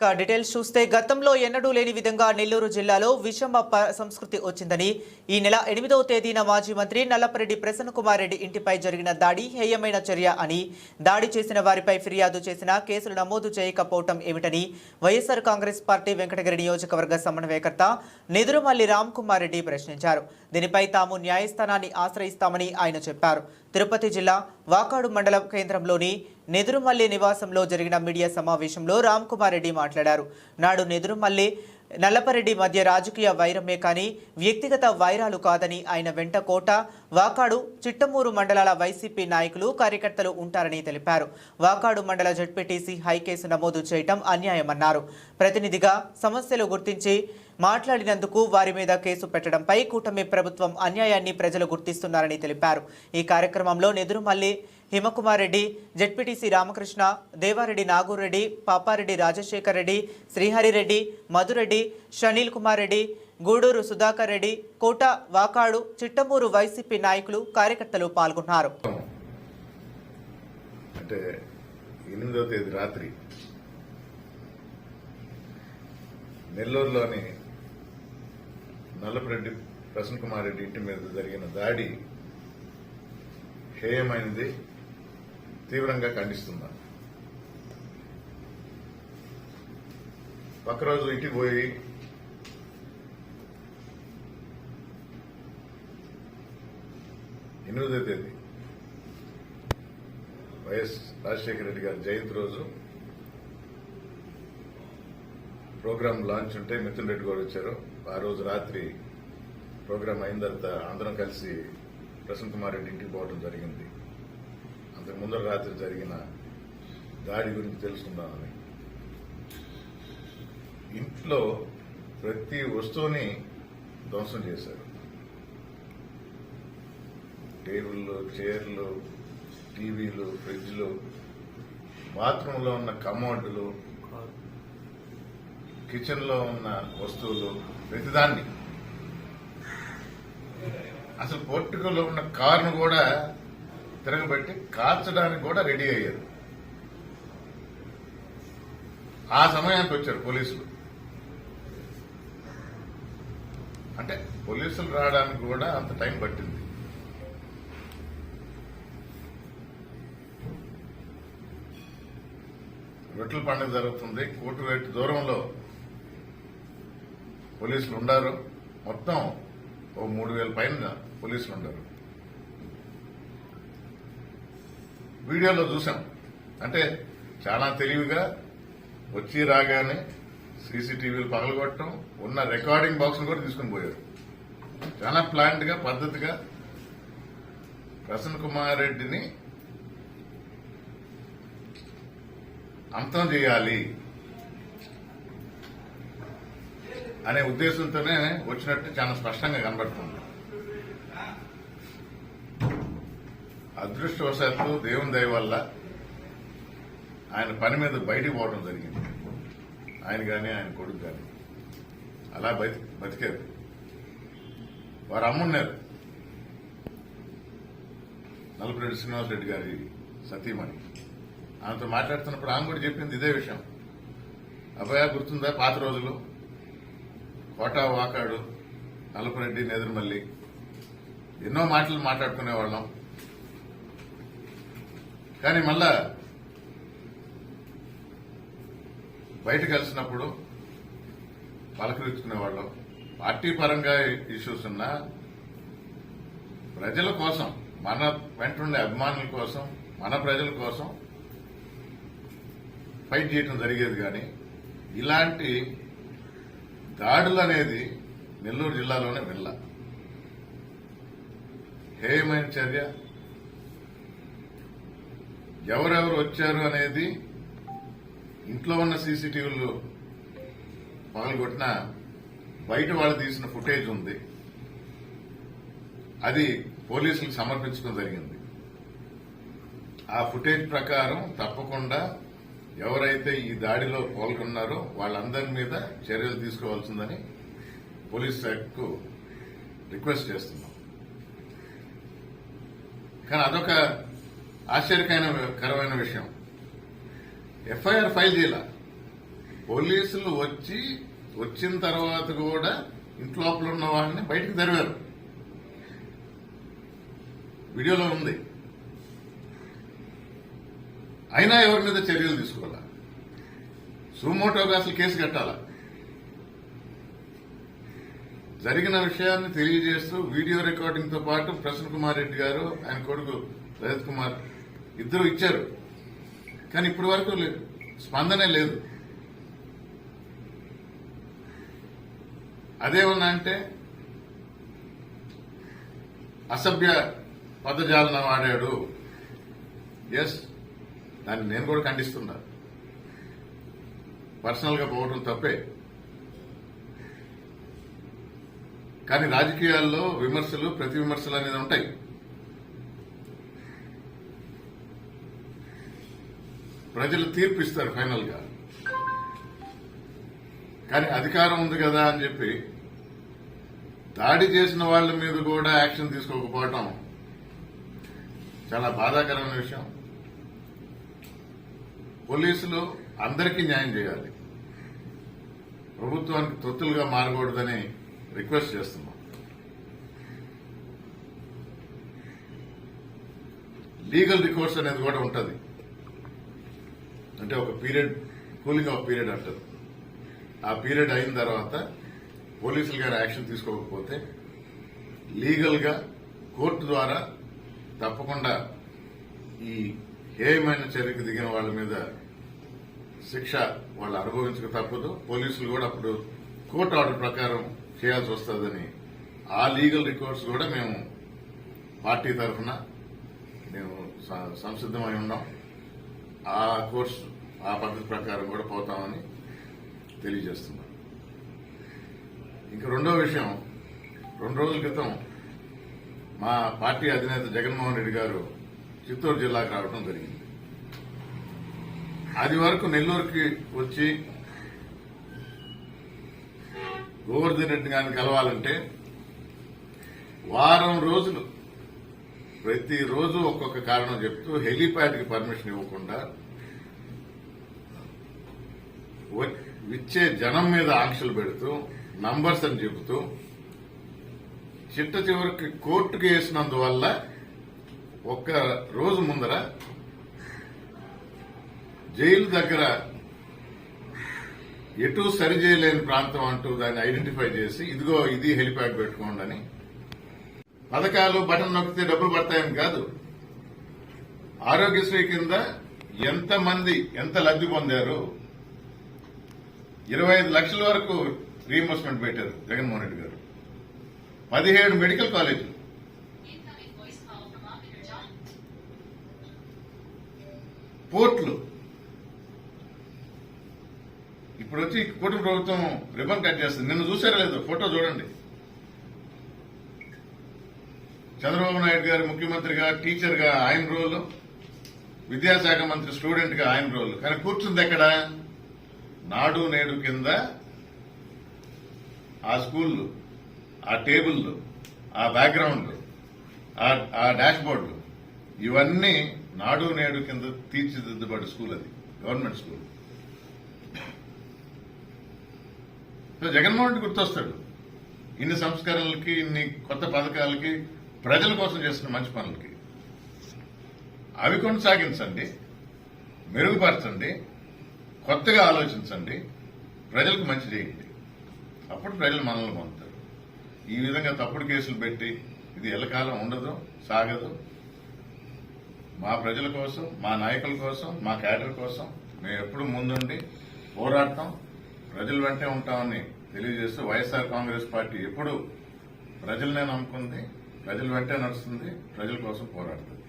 Details చూస్తే గతంలో ఎన్నడూ లేని విధంగా నెల్లూరు జిల్లాలో విషమ ప- సంస్కృతి వచ్చిందని ఈ నెల ఎనిమిదవ తేదీన మాజీ మంత్రి నల్లపరెడ్డి ప్రసన్నకుమార్ రెడ్డి ఇంటిపై జరిగిన దాడి హేయమైన చర్య అని దాడి చేసిన వారిపై ఫిర్యాదు చేసిన కేసులు నమోదు చేయకపోవటం ఏమిటని వైఎస్ఆర్ కాంగ్రెస్ పార్టీ వెంకటగిరి నియోజకవర్గ సమన్వయకర్త నిదురుమల్లి రామ్ కుమార్ రెడ్డి ప్రశ్నించారు. దీనిపై తాము న్యాయస్థానాన్ని ఆశ్రయిస్తామని ఆయన చెప్పారు. తిరుపతి జిల్లా వాకాడు మండల కేంద్రంలోని నెదురుమల్లి నివాసంలో జరిగిన మీడియా సమావేశంలో రామ్ కుమార్ రెడ్డి మాట్లాడారు. నాడు నెదురుమల్లి నల్లపరెడ్డి మధ్య రాజకీయ వైరమే కానీ వ్యక్తిగత వైరాలు కాదని ఆయన వెంట కోట వాకాడు చిట్టమూరు మండలాల వైసీపీ నాయకులు కార్యకర్తలు ఉంటారని తెలిపారు. వాకాడు మండల జడ్పీటీసీ హైకేసు నమోదు చేయటం అన్యాయమన్నారు. ప్రతినిధిగా సమస్యలు గుర్తించి మాట్లాడినందుకు వారి మీద కేసు పెట్టడంపై కూటమి ప్రభుత్వం అన్యాయాన్ని ప్రజలు గుర్తిస్తున్నారని తెలిపారు. ఈ కార్యక్రమంలో నెదురుమల్లి హిమకుమార్ రెడ్డి జడ్పీటీసీ రామకృష్ణ దేవారెడ్డి నాగూరెడ్డి పాపారెడ్డి రాజశేఖర్ రెడ్డి శ్రీహరిరెడ్డి మధురెడ్డి షనీల్ కుమార్ రెడ్డి గూడూరు సుధాకర్ రెడ్డి కోట వాకాడు చిట్టమూరు వైసీపీ నాయకులు కార్యకర్తలు పాల్గొన్నారు. అంటే తేదీ రాత్రి నెల్లూరులోని నల్లపరెడ్డి ప్రసన్న కుమార్ రెడ్డి ఇంటి మీద జరిగిన దాడి హేయమైనది తీవ్రంగా ఖండిస్తున్నాను. ఒకరోజు ఇంటికి పోయి ఎనిమిదో తేదీ వైఎస్ రాజశేఖర రెడ్డి గారి జయంతి రోజు ప్రోగ్రామ్ లాంచ్ ఉంటే మిథున్ రెడ్డి గారు వచ్చారు. ఆ రోజు రాత్రి ప్రోగ్రామ్ అయిన తర్వాత అందరం కలిసి ప్రసన్న కుమార్ రెడ్డి ఇంటికి పోవడం జరిగింది. అంతకు ముందర రాత్రి జరిగిన దాడి గురించి తెలుసుకుందామని. ఇంట్లో ప్రతి వస్తువుని ధ్వంసం చేశారు. టేబుల్లు చైర్లు టీవీలు ఫ్రిడ్జ్లు బాత్రూంలో ఉన్న కమోడ్లు కిచెన్లో ఉన్న వస్తువులు ప్రతిదాన్ని. అసలు పోర్టుగల్లో ఉన్న కారును కూడా తిరగబెట్టి కాల్చడానికి కూడా రెడీ అయ్యారు. ఆ సమయానికి వచ్చారు పోలీసులు. అంటే పోలీసులు రావడానికి కూడా అంత టైం పట్టింది. రొట్టెల పండుగ జరుగుతుంది. కోటివేటి దూరంలో పోలీసులు ఉండారు మొత్తం ఓ మూడు వేల పైన పోలీసులు ఉండరు వీడియోలో చూసాం. అంటే చాలా తెలివిగా వచ్చి రాగానే సీసీటీవీలు పగలగొట్టడం ఉన్న రికార్డింగ్ బాక్స్ను కూడా తీసుకుని పోయారు. చాలా ప్లాంట్గా పద్ధతిగా ప్రసన్న కుమార్ రెడ్డిని అంతం చేయాలి. అనే ఉద్దేశంతోనే వచ్చినట్టు చాలా స్పష్టంగా కనబడుతుంది. అదృష్టవశాత్తు దేవుని దయ వల్ల ఆయన పని మీద బయటికి పోవడం జరిగింది. ఆయన కానీ ఆయన కొడుకు కానీ అలా బతి బతికారు. వారు అమ్మున్నారు. నలుపురెడ్డి శ్రీనివాసరెడ్డి గారి సతీమణి. ఆమెతో మాట్లాడుతున్నప్పుడు ఆమె కూడా చెప్పింది ఇదే విషయం. అభయ గుర్తుందా? పాత రోజులు. కోటా వాకాడు నలుపురెడ్డి నేదురుమల్లి ఎన్నో మాటలు మాట్లాడుకునేవాళ్ళం. కానీ మళ్ళా బయట కలిసినప్పుడు పలకరించుకునేవాళ్ళం. పార్టీ పరంగా ఇష్యూస్ ఉన్నా ప్రజల కోసం మన వెంటుండే అభిమానుల కోసం మన ప్రజల కోసం ఫైట్ చేయడం జరిగేది కానీ ఇలాంటి దాడులు అనేది నెల్లూరు జిల్లాలోనే వెళ్ళ హేయమైన చర్య. ఎవరెవరు వచ్చారు అనేది ఇంట్లో ఉన్న సీసీటీవీలు పగలగొట్టిన బయట వాళ్ళు తీసిన ఫుటేజ్ ఉంది. అది పోలీసులకు సమర్పించడం జరిగింది. ఆ ఫుటేజ్ ప్రకారం తప్పకుండా ఎవరైతే ఈ దాడిలో పాల్గొన్నారో వాళ్ళందరి మీద చర్యలు తీసుకోవాల్సిందని పోలీస్ శాఖకు రిక్వెస్ట్ చేస్తున్నాం. కానీ అదొక ఆశ్చర్యకరమైన విషయం. ఎఫ్ఐఆర్ ఫైల్ చేయాల. పోలీసులు వచ్చి వచ్చిన తర్వాత కూడా ఇంట్లోపల ఉన్న వాళ్ళని బయటకు తెరవారు. వీడియోలో ఉంది. అయినా ఎవరి మీద చర్యలు తీసుకోవాలా? సుమోటోగా అసలు కేసు కట్టాలా? జరిగిన విషయాన్ని తెలియజేస్తూ వీడియో రికార్డింగ్తో పాటు ప్రసన్న కుమార్ రెడ్డి గారు ఆయన కొడుకు రజత్ కుమార్ ఇద్దరు ఇచ్చారు. కానీ ఇప్పటి వరకు లేదు. స్పందనే లేదు. అదేమన్నా అంటే అసభ్య పదజాలన వాడాడు ఎస్ దాన్ని నేను కూడా ఖండిస్తున్నా. పర్సనల్గా పోవడం తప్పే. కానీ రాజకీయాల్లో విమర్శలు ప్రతి విమర్శలు అనేది ఉంటాయి. ప్రజలు తీర్పు ఇస్తారు ఫైనల్గా కానీ అధికారం ఉంది కదా అని చెప్పి దాడి చేసిన వాళ్ళ మీద కూడా యాక్షన్ తీసుకోకపోవటం చాలా బాధాకరమైన విషయం. పోలీసులు అందరికీ న్యాయం చేయాలి. ప్రభుత్వానికి తొత్తులుగా మారకూడదని రిక్వెస్ట్ చేస్తున్నాం. లీగల్ రికోర్స్ అనేది కూడా ఉంటుంది. అంటే ఒక పీరియడ్ కూలింగ్ ఆఫ్ పీరియడ్ అంటారు ఆ పీరియడ్ అయిన తర్వాత పోలీసులు గారు యాక్షన్ తీసుకోకపోతే లీగల్గా కోర్టు ద్వారా తప్పకుండా ఈ హేయమైన చర్యకు దిగిన వాళ్ళ మీద శిక్ష వాళ్ళు అనుభవించక తప్పదు. పోలీసులు కూడా అప్పుడు కోర్టు ఆర్డర్ ప్రకారం చేయాల్సి వస్తుందని ఆ లీగల్ రికార్డ్స్ కూడా మేము పార్టీ తరఫున మేము స- సంసిద్ధమై ఉన్నాం. ఆ కోర్స్ ఆ పద్ధతి ప్రకారం కూడా పోతామని తెలియజేస్తున్నాం. ఇంకా రెండో విషయం రెండు రోజుల క్రితం మా పార్టీ అధినేత జగన్మోహన్ రెడ్డి గారు చిత్తూరు జిల్లాకు రావడం జరిగింది. అది వరకు నెల్లూరుకి వచ్చి గోవర్ధన్ రెడ్డి గారిని కలవాలంటే వారం రోజులు ప్రతిరోజు ఒక్కొక్క కారణం చెప్తూ హెలీప్యాడ్కి పర్మిషన్ ఇవ్వకుండా విచ్చే ఇచ్చే జనం మీద ఆంక్షలు పెడుతూ నంబర్స్ అని చెబుతూ చిట్ట చివరికి కోర్టుకు వేసినందువల్ల ఒక్క రోజు ముందర జైలు దగ్గర ఎటు సరి చేయలేని ప్రాంతం అంటూ దాన్ని ఐడెంటిఫై చేసి ఇదిగో ఇది హెలిప్యాడ్ పెట్టుకోండి అని. పథకాలు బటన్ నొక్కితే డబ్బులు పడతాయని కాదు. ఆరోగ్యశ్రీ కింద ఎంత మంది ఎంత లబ్ధి పొందారు? ఇరవై ఐదు లక్షల వరకు రీఎంబర్స్మెంట్ పెట్టారు జగన్మోహన్ రెడ్డి గారు. పదిహేడు మెడికల్ కాలేజీలు. పోర్ట్లు. ఇప్పుడు వచ్చి కూటమి ప్రభుత్వం రిబన్ కట్ చేస్తుంది. నిన్ను చూసారా లేదు ఫోటో చూడండి. చంద్రబాబు నాయుడు గారు ముఖ్యమంత్రిగా టీచర్గా ఆయన రోల్ విద్యాశాఖ మంత్రి స్టూడెంట్గా ఆయన రోల్. కానీ కూర్చుంది ఎక్కడ? నాడు నేడు కింద ఆ స్కూళ్ళు ఆ టేబుల్లు ఆ బ్యాక్గ్రౌండ్ ఆ- ఆ ఇవన్నీ నాడు నేడు కింద తీర్చిదిద్దబడి స్కూల్ అది government school. So Jaganmohan Reddy గుర్తొస్తాడు. ఇన్ని సంస్కరణలకి ఇన్ని కొత్త పథకాలకి ప్రజల కోసం చేస్తున్న మంచి పనులకి. అవి కొనసాగించండి మెరుగుపరచండి కొత్తగా ఆలోచించండి ప్రజలకు మంచి చేయండి. అప్పుడు ప్రజలు మనల్ని పొందుతారు. ఈ విధంగా తప్పుడు కేసులు పెట్టి ఇది ఎల్లకాలం ఉండదు సాగదు. మా ప్రజల కోసం మా నాయకుల కోసం మా క్యాడర్ కోసం మేము ఎప్పుడు ముందుండి పోరాడటం ప్రజల వెంటే ఉంటామని తెలియజేస్తూ వైఎస్ఆర్ కాంగ్రెస్ పార్టీ ఎప్పుడు ప్రజలనే నమ్ముకుంది ప్రజల వెంటే నడుస్తుంది ప్రజల కోసం పోరాడుతుంది.